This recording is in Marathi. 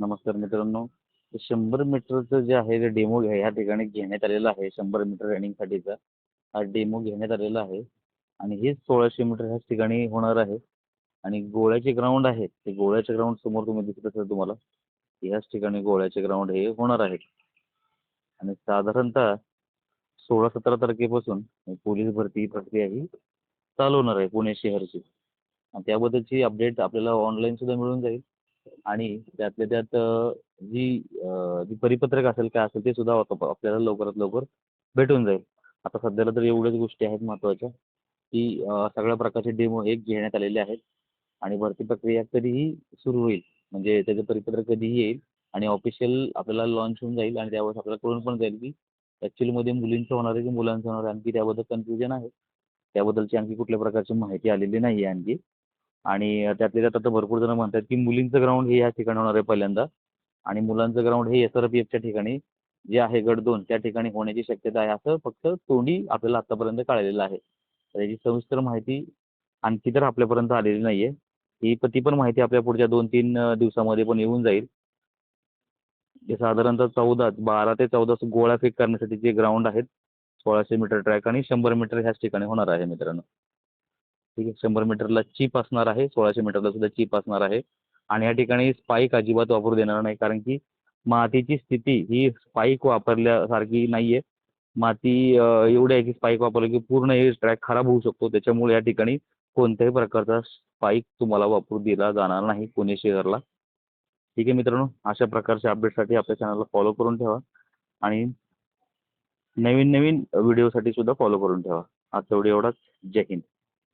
नमस्कार मित्रांनो. शंभर मीटरचं जे आहे ते डेमो ह्या ठिकाणी घेण्यात आलेलं आहे. शंभर मीटर रनिंगसाठीचा हा डेमो घेण्यात आलेला आहे. आणि हेच सोळाशे मीटर ह्याच ठिकाणी होणार आहे. आणि गोळ्याचे ग्राउंड आहे ते गोळ्याचे ग्राउंड समोर तुम्ही दिसत असेल तुम्हाला. ह्याच ठिकाणी गोळ्याचे ग्राउंड हे होणार आहे आणि साधारणतः सोळा सतरा तारखेपासून पोलीस भरती प्रक्रिया ही चालू होणार आहे पुणे शहरची. आणि त्याबद्दलची अपडेट आपल्याला ऑनलाईन सुद्धा मिळून जाईल. आणि त्यातल्या त्यात जी जी परिपत्रक असेल काय असेल ते सुद्धा आपल्याला लवकरात लवकर भेटून जाईल. आता सध्याला तर एवढ्याच गोष्टी आहेत महत्त्वाच्या की सगळ्या प्रकारचे डेमो हे घेण्यात आलेले आहेत आणि भरती प्रक्रिया कधीही सुरू होईल. म्हणजे त्याचं परिपत्रक कधीही येईल आणि ऑफिशियल आपल्याला लॉन्च होऊन जाईल आणि त्यावेळेस आपल्याला कळून पण जाईल की ॲक्च्युअलीमध्ये मुलींचं होणार आहे की मुलांचं होणार आहे आणखी त्याबद्दल कन्फ्युजन आहे. त्याबद्दलची आणखी कुठल्या प्रकारची माहिती आलेली नाही आहे आणखी. आणि त्यातल्या त्यात आता भरपूर जण म्हणतात की मुलींचं ग्राउंड हे या ठिकाणी होणार आहे पहिल्यांदा. आणि मुलांचं ग्राउंड हे एस आर पी एफच्या ठिकाणी जे आहे गट दोन त्या ठिकाणी होण्याची शक्यता आहे. असं फक्त तोंडी आपल्याला आत्तापर्यंत कळलेलं आहे. तर याची सविस्तर माहिती आणखी तर आपल्यापर्यंत आलेली नाही आहे ही प ती पण माहिती आपल्या पुढच्या दोन तीन दिवसामध्ये पण येऊन जाईल. जे साधारणतः चौदा बारा ते चौदा गोळा फेक करण्यासाठी जे ग्राउंड आहेत सोळाशे मीटर ट्रॅक आणि शंभर मीटर ह्याच ठिकाणी होणार आहे मित्रांनो. ठीक आहे. शंभर मीटरला चीप असणार आहे. सोळाशे मीटरला सुद्धा चीप असणार आहे. आणि या ठिकाणी स्पाईक अजिबात वापरू देणार नाही. कारण की मातीची स्थिती ही स्पाईक वापरल्यासारखी नाही आहे माती एवढी आहे की स्पाईक वापरलं की पूर्ण हे ट्रॅक खराब होऊ शकतो. त्याच्यामुळे या ठिकाणी कोणत्याही प्रकारचा स्पाईक तुम्हाला वापरू दिला जाणार नाही पुणे शहरला. ठीक आहे मित्रांनो अशा प्रकारच्या अपडेटसाठी आपल्या चॅनलला फॉलो करून ठेवा. आणि नवीन नवीन व्हिडिओसाठी सुद्धा फॉलो करून ठेवा. आजचा व्हिडिओ एवढाच. जय हिंद.